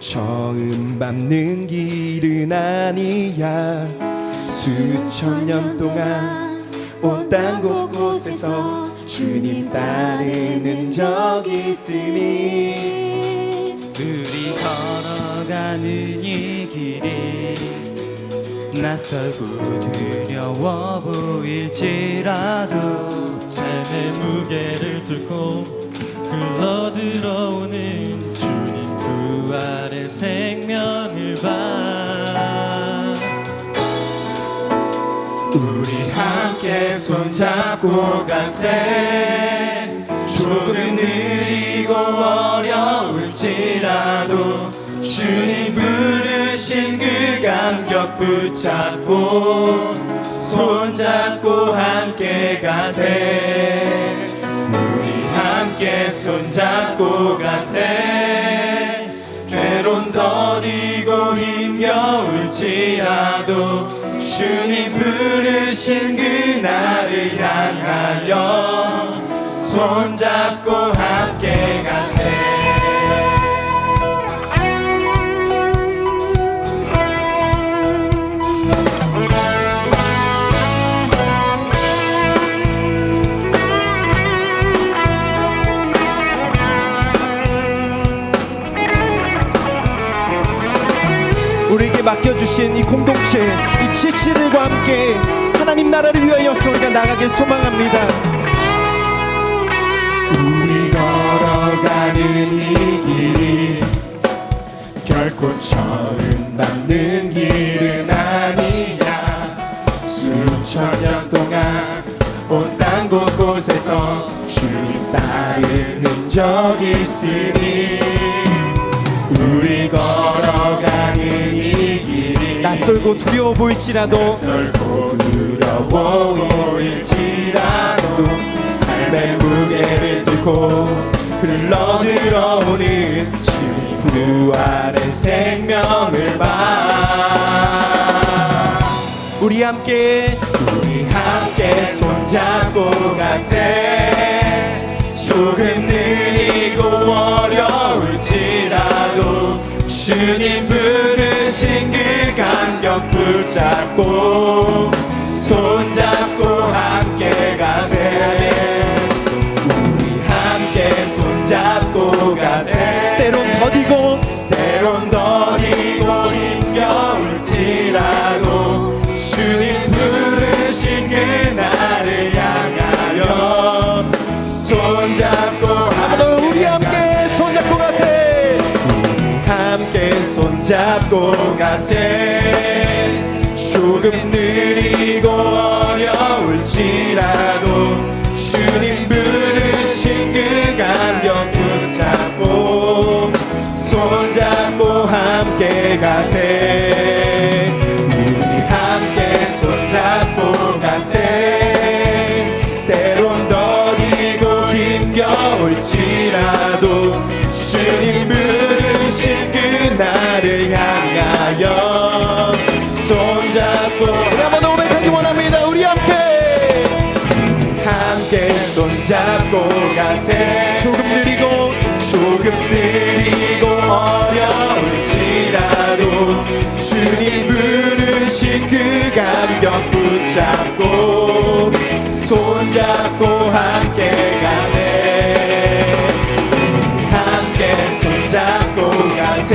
처음 밟는 길은 아니야. 수천 년 동안 온땅 곳곳에서 주님 따르는 적이 있으니 우리 걸어가는 이 길이 낯설고 두려워 보일지라도 삶의 무게를 뚫고 흘러 들어오는 주님 생명을 봐. 우리 함께 손잡고 가세. 조금 느리고 어려울지라도 주님 부르신 그 감격 붙잡고 손잡고 함께 가세. 우리 함께 손잡고 가세 때론 더디고 힘겨울지라도 주님 부르신 그날을 향하여 손잡고 맡겨주신 이 공동체 이 지치들과 함께 하나님 나라를 위하여서 우리가 나가길 소망합니다. 우리 걸어가는 이 길이 결코 처음 밟는 길은 아니야. 수천 년 동안 온 땅 곳곳에서 주님 따르는 적이 있으니 우리 걸어가는 이 길이 낯설고 두려워 보일지라도 낯설고 두려워 보일지라도 삶의 무게를 뚫고 흘러들어오는 주님 부활의 생명을 봐. 우리 함께 우리 함께 손잡고 가세 조금 느리고 어려울지라도 주님 부르신 그 감격 붙잡고 손잡고 함께 가세 우리 함께 손잡 손잡고 가세. 조금 느리고 어려울지라도 주님 부르신 그 감격 붙잡고 손잡고 함께 가세 손잡고 가세. 조금 느리고 조금 느리고 어려울지라도 주님 부르신 그 감격 붙잡고 손잡고 함께 가세. 함께 손잡고 가세.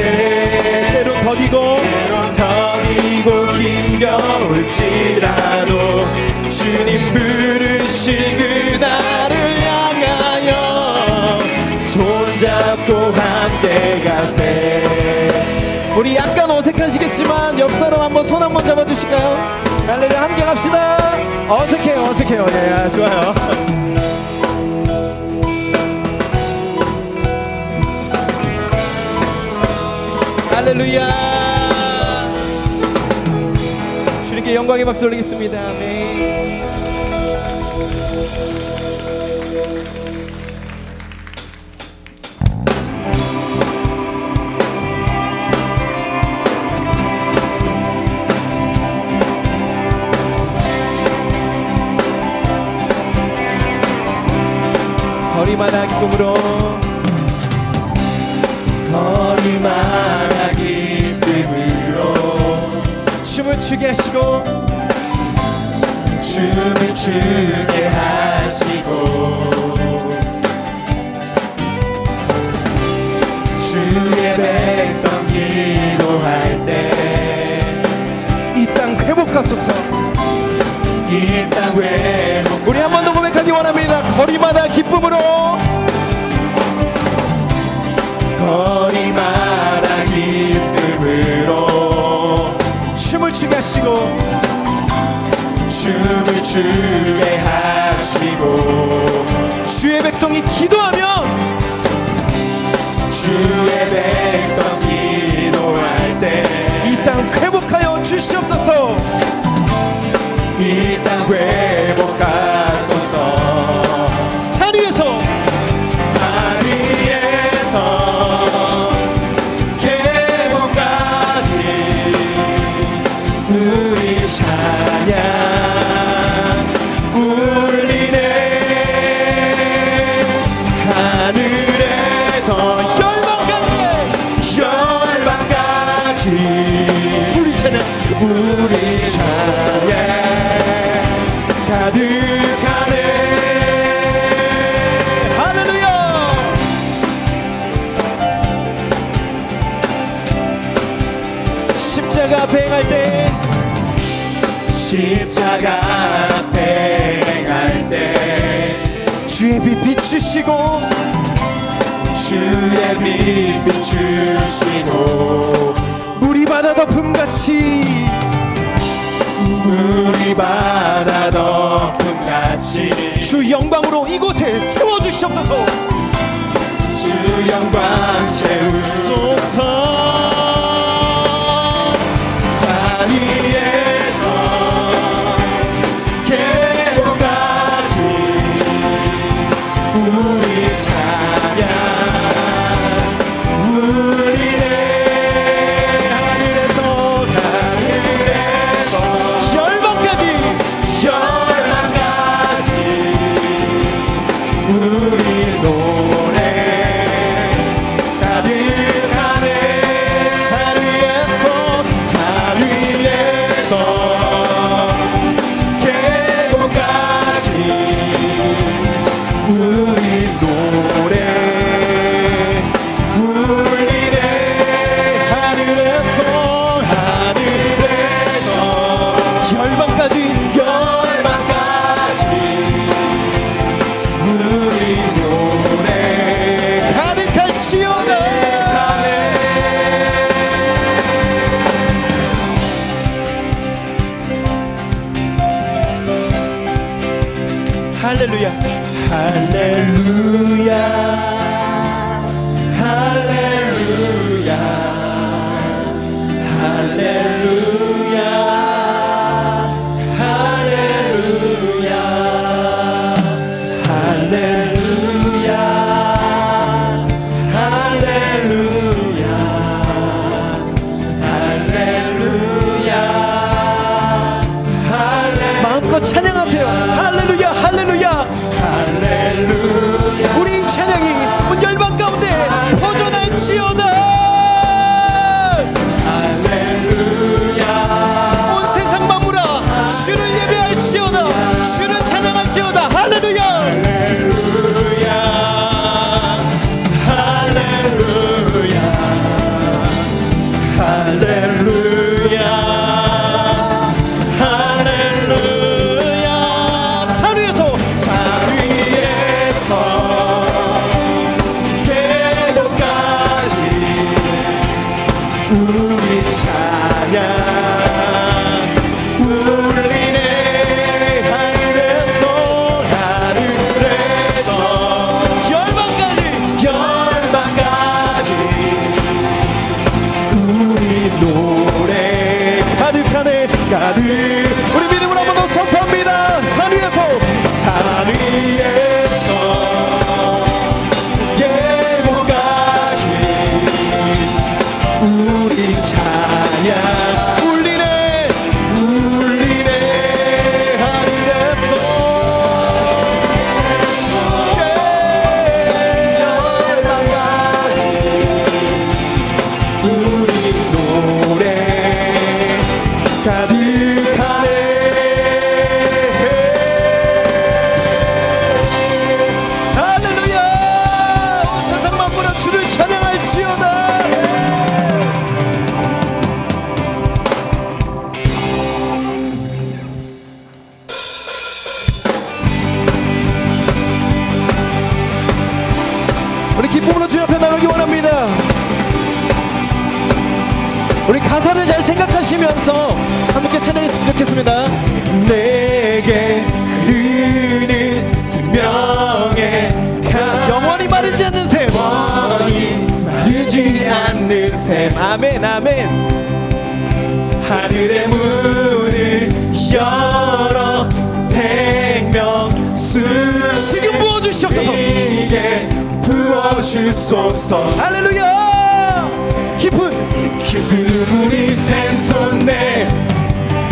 때론 더디고 때론 더디고 힘겨울지라도 주님 부르신 그 함께 가세. 우리 약간 어색하시겠지만 옆 사람 한번 손 한번 잡아주실까요? 할렐루야 함께 갑시다. 어색해요 어색해요 네 좋아요. 할렐루야. 주님께 영광의 박수 올리겠습니다. 아멘 거기만 기쁨으로 거기만 기쁨으로. 춤을 추게 하시고 춤을 추게 하시고. 주의 백성 기도할 때 이 땅 회복하소서. 이 땅 회복 우리 한 번 더 고백하기 원합니다. 거리마다 기쁨으로. 거리마다 기쁨으로. 춤을 추게 하시고. 춤을 추게 하시고. 주의 백성이 기도하면. 주의 백성 기도할 때 이 땅 회복하여 주시옵소서. 이땅 회 같이 우리 바다 덮음 같이 주 영광으로 이곳에 채워주시옵소서. 샘 아멘 아멘. 하늘의 문을 열어 생명 수 지금 부어주시옵소서. 이게 부어주소서. 할렐루야! 깊은 깊은 우리 샘솟네.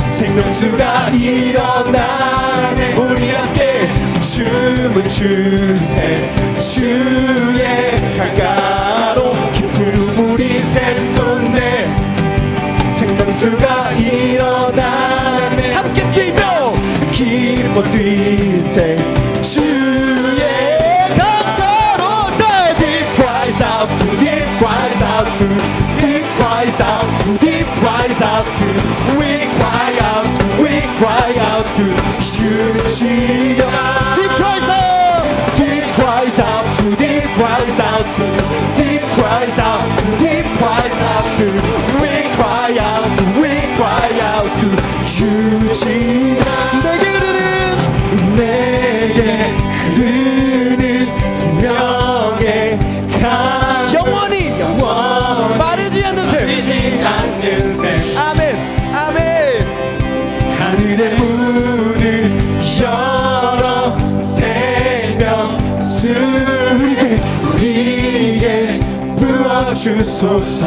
생명수가 일어나네. 우리 함께 춤을 추세. 주의 강가로 생명수가 일어나네 함께 뛰며 기뻐 뛰세 주의 강가로 다 Deep cries out to deep cries out to deep cries out to deep cries out to we cry out to we cry out to 지여 Deep cries out deep cries out to deep cries out to deep cries out 주지 주소서.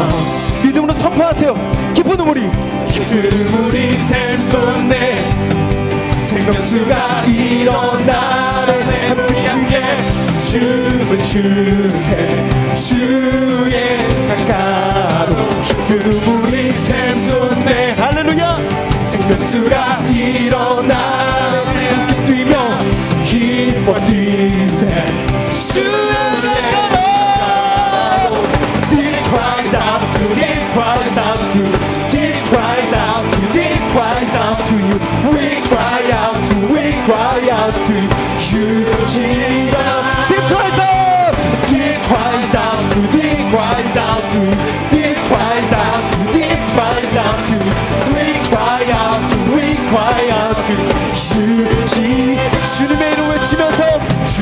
믿음으로 선포하세요. 깊은 우물이. 깊은 우리 샘솟네. 생명수가 일어나네 함께 주에 춤을 추세. 주의 강가로 깊은 우리 샘솟네. 할렐루야. 생명수가 일어나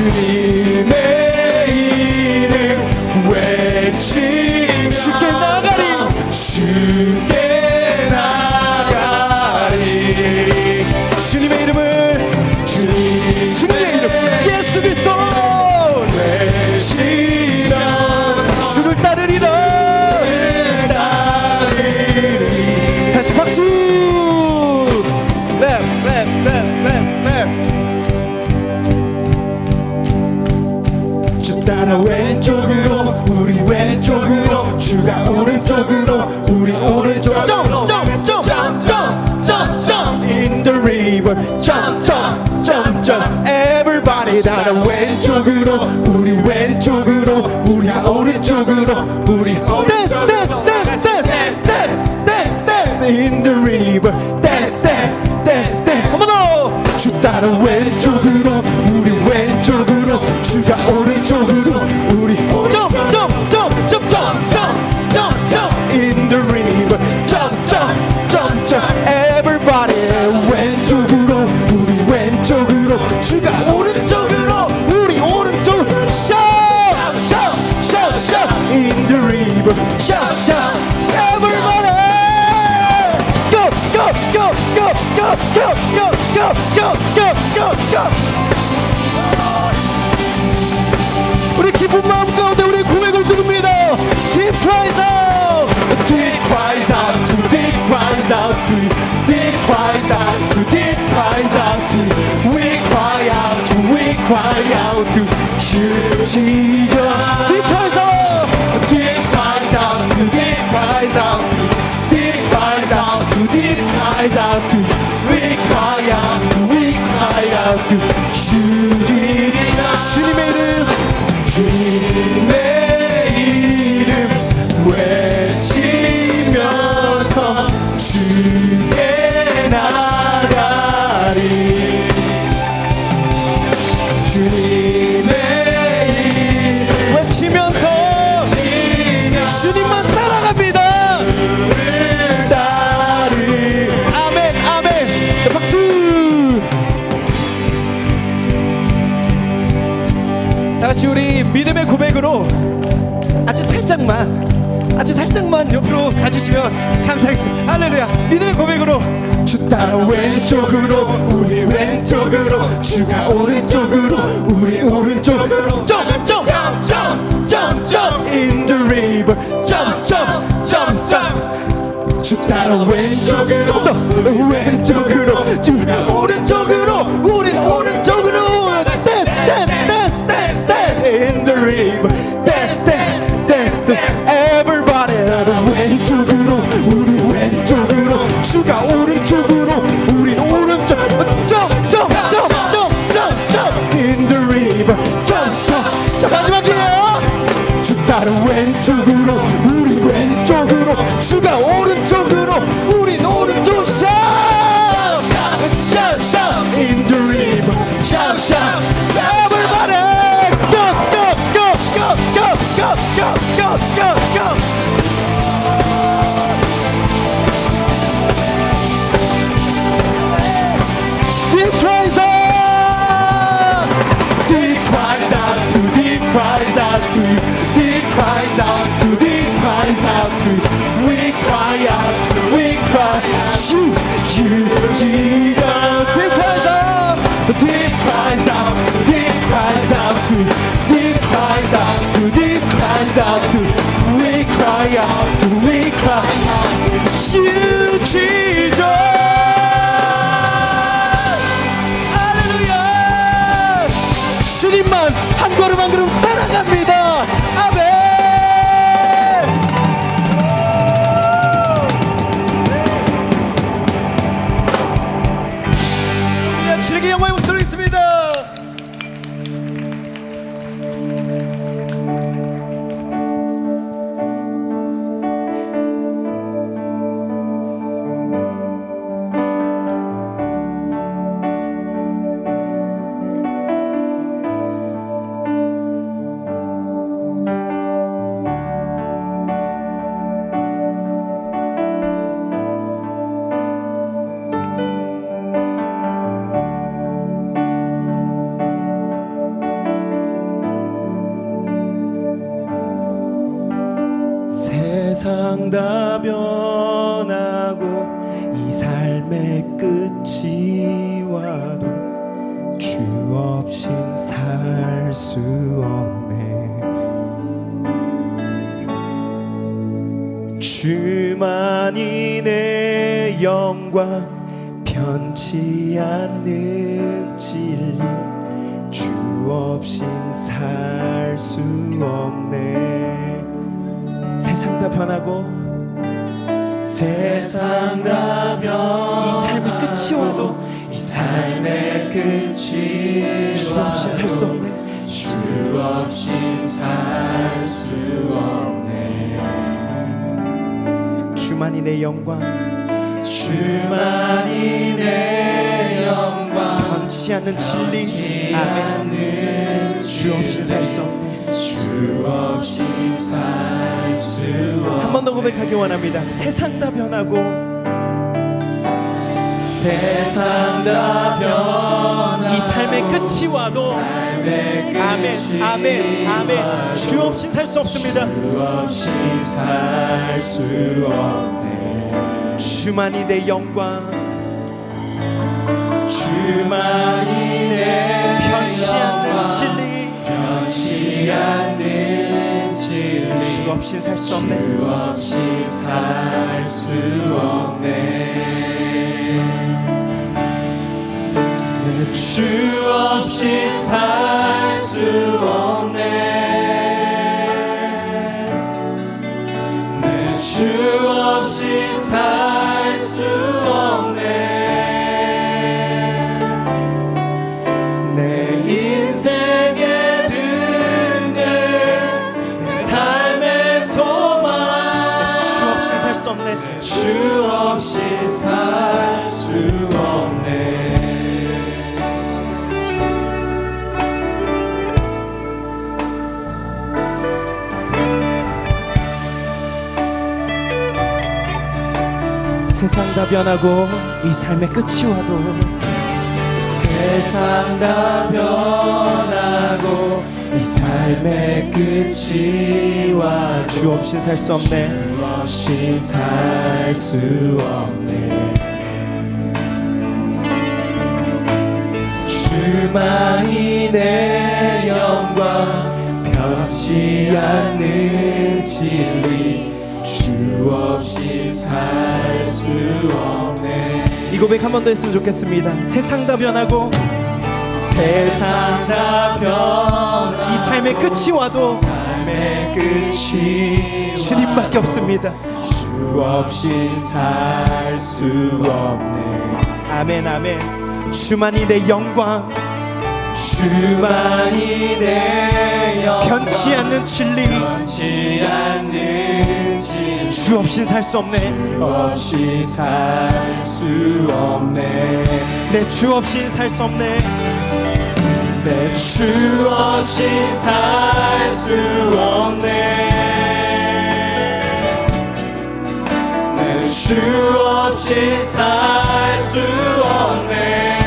주님의 이름 외치 river jump jump jump jump everybody 따라 왼쪽으로 우리 왼쪽으로 우리 오른쪽으로 우리 댄스 댄스 댄스 댄스 댄스 댄스 댄스 in the river dance dance dance dance 더주 따라 왼 go, go, go, go, go, go, go, go. 우리 기쁜 마음 가운데 우리 고백을 드립니다. Deep cries out, deep cries out, to deep cries out, to deep cries out, to deep cries out, to we cry out, to we cry out, to 주 지전. Deep cries out, deep cries out, to deep cries out. Cries out to we cry out to we cry out to Jesus 주님의 이름 주님의 이름 외치면서 주께 나가리 살짝만 아주 살짝만 옆으로 가주시면 감사하겠습니다. 할렐루야. 믿음의 고백으로 주 따라 왼쪽으로 우리 왼쪽으로 주가 오른쪽으로 우리 오른쪽으로. 점점점점점. In the river. 점점점점. 주 따라 왼쪽으로 좀더 왼쪽으로 주 오른쪽으로 우린 We cry out we cry Jesus 주만이 내 영광 변치 않는 진리 주 없인 살 수 없네 세상 다 변하고 세상 다 변. 이 삶의 끝이 와도 이 삶의 끝이 주 없이 살수 없네. 주 없이 살수 없네. 주만이 내 영광. 주만이 내 영광. 변치 않는 진리. 아멘. 주 없이 살 수 없네. 한번 더 고백하기 원합니다. 세상 다 변하고 세상 다 변하 이 삶의 끝이 와도 아멘 아멘 아멘. 주 없이 살수 없습니다. 주만이 내 영광. 주만이 내 변치 않는 진리. 주 없이 살수 없네. 주 없이 살수 없네. 주 없이 살 수 없네. 세상 다 변하고 이 삶의 끝이 와도 세상 다 변하고 이 삶의 끝이 와도 주 없인 살 수 없네. 주 없인 살 수 없네. 주만이 내 영광 변치 않는 진리. 주 없이 살 수 없네. 이 고백 한 번 더 했으면 좋겠습니다. 세상 다 변하고 세상 다 변하 이 삶의 끝이 와도 삶의 끝이 주님밖에 없습니다. 주 없이 살 수 없네. 아멘 아멘. 주만이 내 영광 주만이 내 영광. 변치 않는 진리. 변치 않는 진리. 주 없인 살 수 없네. 주 없이 살 수 없네. 내 주 없인 살 수 없네. 내 주 없이 살 수 없네. 내 주 없이 살 수 없네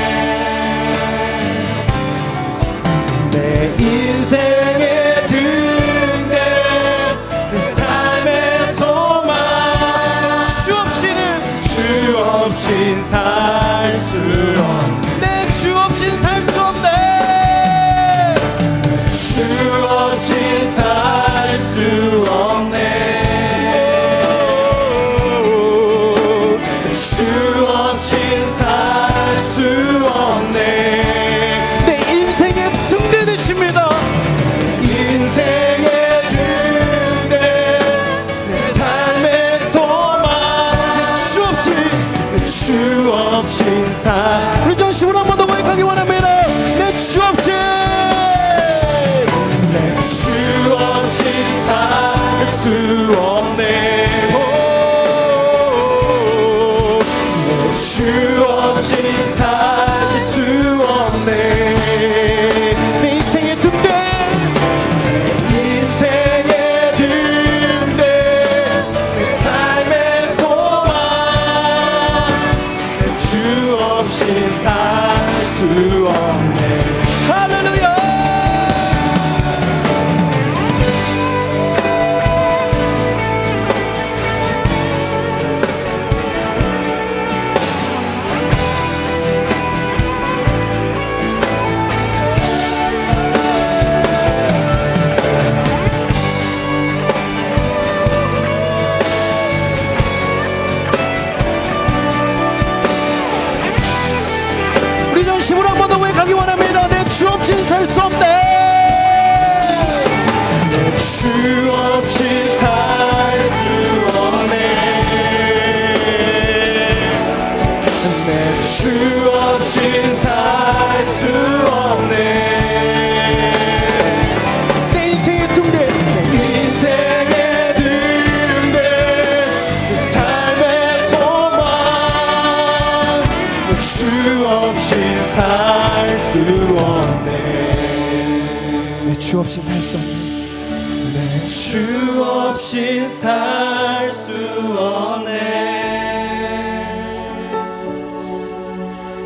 살 수 없네.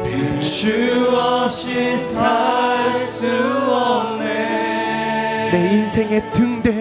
내주 없이 살 수 없네. 내 인생의 등대